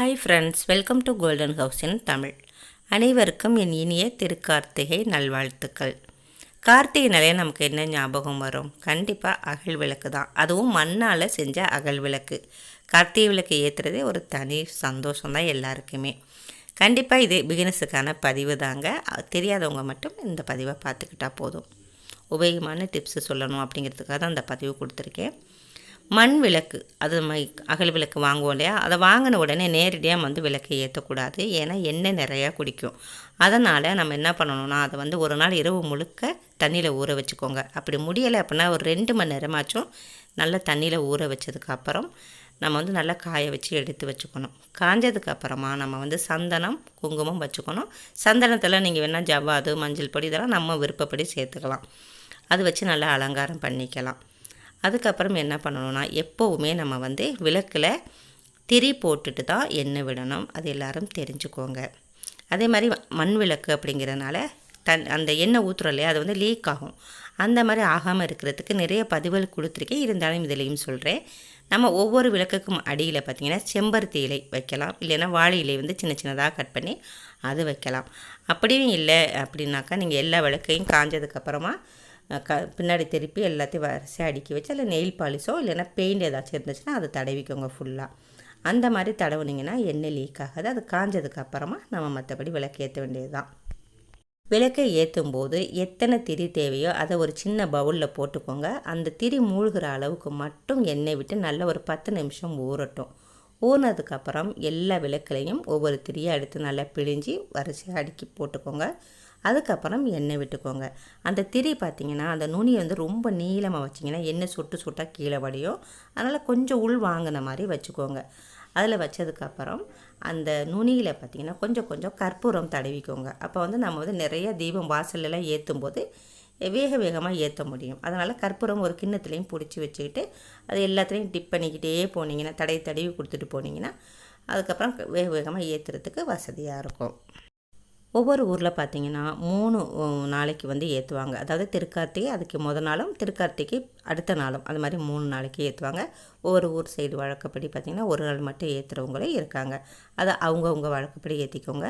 Hi friends welcome to golden house in Tamil அனைவருக்கும் என் இனிய திருக்கார்த்திகை நல்வாழ்த்துக்கள். கார்த்திகைனாலே நமக்கு என்ன ஞாபகம் வரும்? கண்டிப்பாக அகல் விளக்கு தான். அதுவும் மண்ணால் செஞ்ச அகல் விளக்கு. கார்த்திகை விளக்கு ஏற்றுறதே ஒரு தனி சந்தோஷம் தான் எல்லாருக்குமே. கண்டிப்பாக இது பிகினஸுக்கான பதிவு தாங்க. தெரியாதவங்க மட்டும் இந்த பதிவை பார்த்துக்கிட்டா போதும். உபயோகமான டிப்ஸு சொல்லணும் அப்படிங்கிறதுக்காக தான் அந்த பதிவு கொடுத்துருக்கேன். மண் விளக்கு அது அகல் விளக்கு வாங்குவோம் இல்லையா? அதை வாங்கின உடனே நேரடியாக வந்து விளக்கை ஏற்றக்கூடாது. ஏன்னா எண்ணெய் நிறையா குடிக்கும். அதனால் நம்ம என்ன பண்ணணும்னா அதை வந்து ஒரு நாள் இரவு முழுக்க தண்ணியில் ஊற வச்சுக்கோங்க. அப்படி முடியலை அப்படின்னா ஒரு ரெண்டு மணி நேரமாச்சும் நல்ல தண்ணியில் ஊற வச்சதுக்கப்புறம் நம்ம வந்து நல்லா காய வச்சு எடுத்து வச்சுக்கணும். காஞ்சதுக்கு அப்புறமா நம்ம வந்து சந்தனம் குங்குமம் வச்சுக்கணும். சந்தனத்தில் நீங்கள் வேணால் ஜவ்வாது மஞ்சள் பொடி இதெல்லாம் நம்ம விருப்பப்படி சேர்த்துக்கலாம். அது வச்சு நல்லா அலங்காரம் பண்ணிக்கலாம். அதுக்கப்புறம் என்ன பண்ணணும்னா எப்போவுமே நம்ம வந்து விளக்கில் திரி போட்டுட்டு தான் எண்ணெய் விடணும். அது எல்லோரும் தெரிஞ்சுக்கோங்க. அதே மாதிரி மண் விளக்கு அப்படிங்கிறதுனால தன் அந்த எண்ணெய் ஊற்றுறோம் இல்லையா அது வந்து லீக் ஆகும். அந்த மாதிரி ஆகாமல் இருக்கிறதுக்கு நிறைய பதிவுகள் கொடுத்துருக்கேன். இருந்தாலும் இதுலேயும் சொல்கிறேன் நம்ம ஒவ்வொரு விளக்குக்கும் அடியில் பார்த்திங்கன்னா செம்பருத்தி இலை வைக்கலாம். இல்லைன்னா வாழை இலை வந்து சின்ன சின்னதாக கட் பண்ணி அது வைக்கலாம். அப்படியும் இல்லை அப்படின்னாக்கா நீங்கள் எல்லா விளக்கையும் காஞ்சதுக்கப்புறமா க பின்னாடி திருப்பி எல்லாத்தையும் வரிசையாக அடுக்கி வச்சு அதில் நெயில் பாலிஷோ இல்லைன்னா பெயிண்ட் ஏதாச்சும் இருந்துச்சுன்னா அதை தடவிக்கோங்க ஃபுல்லாக அந்த மாதிரி தடவுனிங்கன்னா எண்ணெய் லீக் ஆகாது. அது காஞ்சதுக்கு அப்புறமா நம்ம மற்றபடி விளக்கு ஏற்ற வேண்டியது தான் விளக்கை ஏற்றும் போது எத்தனை திரி தேவையோ அதை ஒரு சின்ன பவுலில் போட்டுக்கோங்க. அந்த திரி மூழ்கிற அளவுக்கு மட்டும் எண்ணெய் விட்டு நல்ல ஒரு பத்து நிமிஷம் ஊறட்டும். ஊறினதுக்கப்புறம் எல்லா விளக்குலையும் ஒவ்வொரு திரியை எடுத்து நல்லா பிழிஞ்சி வரிசையாக அடுக்கி போட்டுக்கோங்க. அதுக்கப்புறம் எண்ணெய் விட்டுக்கோங்க. அந்த திரி பார்த்திங்கன்னா அந்த நுனியை வந்து ரொம்ப நீளமாக வச்சிங்கன்னா எண்ணெய் சுட்டு சுட்டாக கீழே வடியும். அதனால் கொஞ்சம் உள் வாங்கின மாதிரி வச்சுக்கோங்க. அதில் வச்சதுக்கப்புறம் அந்த நுனியில் பார்த்திங்கன்னா கொஞ்சம் கொஞ்சம் கற்பூரம் தடவிக்கோங்க. அப்போ வந்து நம்ம வந்து நிறைய தீபம் வாசல்லாம் ஏற்றும் போது வேக வேகமாக ஏற்ற முடியும். அதனால் கற்பூரம் ஒரு கிண்ணத்துலேயும் பிடிச்சி வச்சுக்கிட்டு அது எல்லாத்துலேயும் டிப் பண்ணிக்கிட்டே போனீங்கன்னா தடவி தடவி கொடுத்துட்டு போனீங்கன்னா அதுக்கப்புறம் வேக வேகமாக ஏற்றுறதுக்கு வசதியாக இருக்கும். ஒவ்வொரு ஊரில் பார்த்திங்கன்னா மூணு நாளைக்கு வந்து ஏற்றுவாங்க அதாவது திருக்கார்த்திகை அதுக்கு முத நாளும் திருக்கார்த்திகை அடுத்த நாளும். அது மாதிரி மூணு நாளைக்கு ஏற்றுவாங்க ஒவ்வொரு ஊர் சைடு வழக்கப்படி பார்த்திங்கன்னா ஒரு நாள் மட்டும் ஏற்றுறவங்களே இருக்காங்க. அதை அவங்கவுங்க வழக்கப்படி ஏற்றிக்கோங்க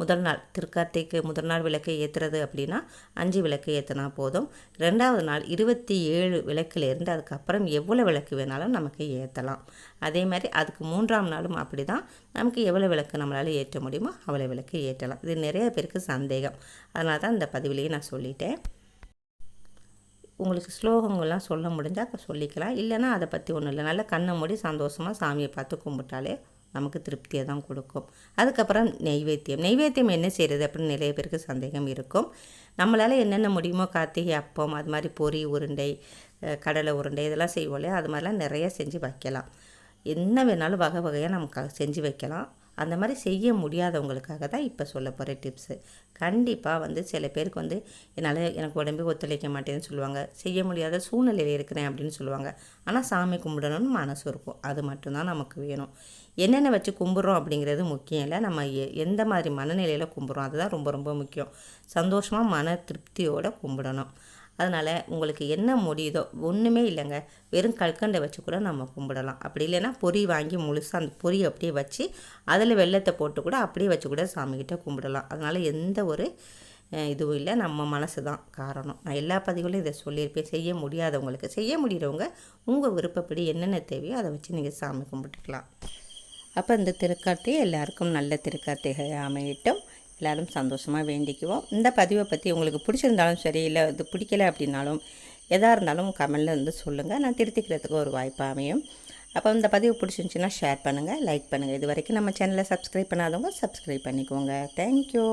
முதல் நாள் திருக்கார்த்திக்கு முதல் நாள் விளக்கு ஏற்றுறது அப்படின்னா அஞ்சு விளக்கு ஏற்றினா போதும். ரெண்டாவது நாள் இருபத்தி ஏழு விளக்குலேருந்து அதுக்கப்புறம் எவ்வளோ விளக்கு வேணாலும் நமக்கு ஏற்றலாம் அதே மாதிரி அதுக்கு மூன்றாம் நாளும் அப்படி தான் நமக்கு எவ்வளோ விளக்கு நம்மளால் ஏற்ற முடியுமோ அவ்வளோ விளக்கு ஏற்றலாம். இது நிறைய பேருக்கு சந்தேகம். அதனால தான் இந்த பதிவிலேயே நான் சொல்லிட்டேன். உங்களுக்கு ஸ்லோகங்கள்லாம் சொல்ல முடிஞ்சால் சொல்லிக்கலாம். இல்லைன்னா அதை பற்றி ஒன்றும் இல்லை. நல்லா கண்ணை மூடி சந்தோஷமாக சாமியை பார்த்து கும்பிட்டாலே நமக்கு திருப்தியை தான் கொடுக்கும். அதுக்கப்புறம் நெய்வேத்தியம். நெய்வேத்தியம் என்ன செய்கிறது அப்படின்னு நிறைய பேருக்கு சந்தேகம் இருக்கும். நம்மளால் என்னென்ன முடியுமோ கார்த்திகை அப்பம் அது மாதிரி பொறி உருண்டை கடலை உருண்டை இதெல்லாம் செய்வோம் இல்லையா? அது மாதிரிலாம் நிறைய செஞ்சு வைக்கலாம். என்ன வேணாலும் வகை வகையாக நமக்கு செஞ்சு வைக்கலாம். அந்த மாதிரி செய்ய முடியாதவங்களுக்காக தான் இப்போ சொல்ல போகிற டிப்ஸு கண்டிப்பாக வந்து சில பேருக்கு வந்து என்னால் எனக்கு உடம்பே ஒத்துழைக்க மாட்டேன்னு சொல்லுவாங்க. செய்ய முடியாத சூழ்நிலையில் இருக்கிறேன் அப்படின்னு சொல்லுவாங்க. ஆனால் சாமி கும்பிடணும்னு மனசு இருக்கும். அது மட்டும்தான் நமக்கு வேணும். என்னென்ன வச்சு கும்பிட்றோம் அப்படிங்கிறது முக்கியம் இல்லை. நம்ம எந்த மாதிரி மனநிலையில் கும்பிட்றோம் அதுதான் ரொம்ப ரொம்ப முக்கியம். சந்தோஷமாக மன திருப்தியோடு கும்பிடணும். அதனால் உங்களுக்கு என்ன முடியுதோ ஒன்றுமே இல்லைங்க. வெறும் கல்கண்டை வச்சு கூட நம்ம கும்பிடலாம். அப்படி இல்லைன்னா பொறி வாங்கி முழுசாக அந்த பொறி அப்படியே வச்சு அதில் வெள்ளத்தை போட்டு கூட அப்படியே வச்சு கூட சாமிக்கிட்ட கும்பிடலாம். அதனால் எந்த ஒரு இதுவும் இல்லை. நம்ம மனசு தான் காரணம். நான் எல்லா பதிவுகளையும் இதை சொல்லியிருப்பேன். செய்ய முடியாதவங்களுக்கு செய்ய முடிகிறவங்க உங்கள் விருப்பப்படி என்னென்ன தேவையோ அதை வச்சு நீங்கள் சாமி கும்பிட்டுக்கலாம். அப்போ இந்த திருக்கார்த்திகை எல்லாருக்கும் நல்ல திருக்கார்த்திகை அமையட்டும். எல்லோரும் சந்தோஷமாக வேண்டிக்குவோம். இந்த பதிவை பற்றி உங்களுக்கு பிடிச்சிருந்தாலும் சரி இல்லை இது பிடிக்கல அப்படின்னாலும் எதாக இருந்தாலும் கமெண்டில் வந்து சொல்லுங்கள் நான் திருத்திக்கிறதுக்கு ஒரு வாய்ப்பு அமையும். அப்போ இந்த பதிவு பிடிச்சிருந்துச்சின்னா ஷேர் பண்ணுங்கள் லைக் பண்ணுங்கள் இது வரைக்கும் நம்ம சேனலை சப்ஸ்கிரைப் பண்ணாதவங்க சப்ஸ்கிரைப் பண்ணிக்கோங்க. தேங்க்யூ